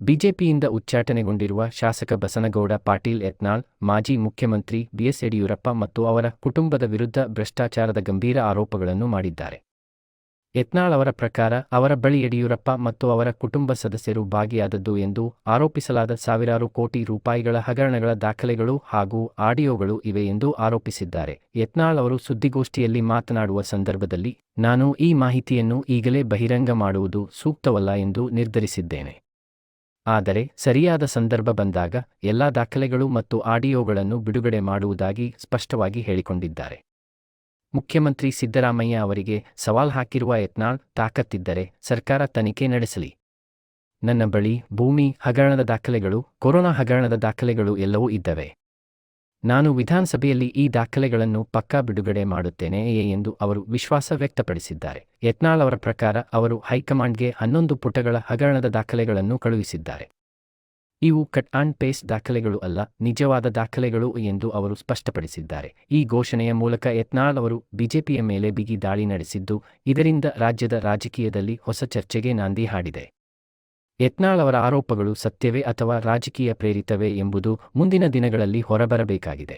ಬಿಜೆಪಿಯಿಂದ ಉಚ್ಚಾಟನೆಗೊಂಡಿರುವ ಶಾಸಕ ಬಸನಗೌಡ, ಪಾಟೀಲ್ ಯತ್ನಾಳ್, ಮಾಜಿ ಮುಖ್ಯಮಂತ್ರಿ ಬಿಎಸ್ ಯಡಿಯೂರಪ್ಪ ಮತ್ತು ಅವರ ಕುಟುಂಬದ ವಿರುದ್ಧ ಭ್ರಷ್ಟಾಚಾರದ ಗಂಭೀರ ಆರೋಪಗಳನ್ನು ಮಾಡಿದ್ದಾರೆ. ಯತ್ನಾಳ್ ಅವರ ಪ್ರಕಾರ ಅವರ ಬಳಿ ಯಡಿಯೂರಪ್ಪ ಮತ್ತು ಅವರ ಕುಟುಂಬ ಸದಸ್ಯರು ಭಾಗಿಯಾದದ್ದು ಎಂದು ಆರೋಪಿಸಲಾದ ಸಾವಿರಾರು ಕೋಟಿ ರೂಪಾಯಿಗಳ ಹಗರಣಗಳ ದಾಖಲೆಗಳು ಹಾಗೂ ಆಡಿಯೋಗಳು ಇವೆ ಎಂದು ಆರೋಪಿಸಿದ್ದಾರೆ. ಯತ್ನಾಳ್ ಅವರು ಸುದ್ದಿಗೋಷ್ಠಿಯಲ್ಲಿ ಮಾತನಾಡುವ ಸಂದರ್ಭದಲ್ಲಿ, ನಾನು ಈ ಮಾಹಿತಿಯನ್ನು ಈಗಲೇ ಬಹಿರಂಗ ಮಾಡುವುದು ಸೂಕ್ತವಲ್ಲ ಎಂದು ನಿರ್ಧರಿಸಿದ್ದೇನೆ. ಆದರೆ ಸರಿಯಾದ ಸಂದರ್ಭ ಬಂದಾಗ ಎಲ್ಲಾ ದಾಖಲೆಗಳು ಮತ್ತು ಆಡಿಯೋಗಳನ್ನು ಬಿಡುಗಡೆ ಮಾಡುವುದಾಗಿ ಸ್ಪಷ್ಟವಾಗಿ ಹೇಳಿಕೊಂಡಿದ್ದಾರೆ. ಮುಖ್ಯಮಂತ್ರಿ ಸಿದ್ದರಾಮಯ್ಯ ಅವರಿಗೆ ಸವಾಲ್ ಹಾಕಿರುವ ಯತ್ನಾಳ್ ತಾಕತ್ತಿದ್ದರೆ ಸರ್ಕಾರ ತನಿಖೆ ನಡೆಸಲಿ. ನನ್ನ ಬಳಿ ಭೂಮಿ ಹಗರಣದ ದಾಖಲೆಗಳು, ಕೊರೋನಾ ಹಗರಣದ ದಾಖಲೆಗಳು ಎಲ್ಲವೂ ಇದ್ದವೆ. ನಾನು ವಿಧಾನಸಭೆಯಲ್ಲಿ ಈ ದಾಖಲೆಗಳನ್ನು ಪಕ್ಕಾ ಬಿಡುಗಡೆ ಮಾಡುತ್ತೇನೆ ಎಂದು ಅವರು ವಿಶ್ವಾಸ ವ್ಯಕ್ತಪಡಿಸಿದ್ದಾರೆ. ಯತ್ನಾಳ್ ಅವರ ಪ್ರಕಾರ ಅವರು ಹೈಕಮಾಂಡ್ಗೆ ಹನ್ನೊಂದು ಪುಟಗಳ ಹಗರಣದ ದಾಖಲೆಗಳನ್ನು ಕಳುಹಿಸಿದ್ದಾರೆ. ಇವು ಕಟ್ ಆಂಡ್ ಪೇಸ್ಟ್ ದಾಖಲೆಗಳು ಅಲ್ಲ, ನಿಜವಾದ ದಾಖಲೆಗಳು ಎಂದು ಅವರು ಸ್ಪಷ್ಟಪಡಿಸಿದ್ದಾರೆ. ಈ ಘೋಷಣೆಯ ಮೂಲಕ ಯತ್ನಾಳ್ ಅವರು ಬಿಜೆಪಿಯ ಮೇಲೆ ಬಿಗಿ ದಾಳಿ ನಡೆಸಿದ್ದು, ಇದರಿಂದ ರಾಜ್ಯದ ರಾಜಕೀಯದಲ್ಲಿ ಹೊಸ ಚರ್ಚೆಗೆ ನಾಂದಿ ಹಾಡಿದೆ. ಯತ್ನಾಳ್ ಅವರ ಆರೋಪಗಳು ಸತ್ಯವೇ ಅಥವಾ ರಾಜಕೀಯ ಪ್ರೇರಿತವೇ ಎಂಬುದು ಮುಂದಿನ ದಿನಗಳಲ್ಲಿ ಹೊರಬರಬೇಕಾಗಿದೆ.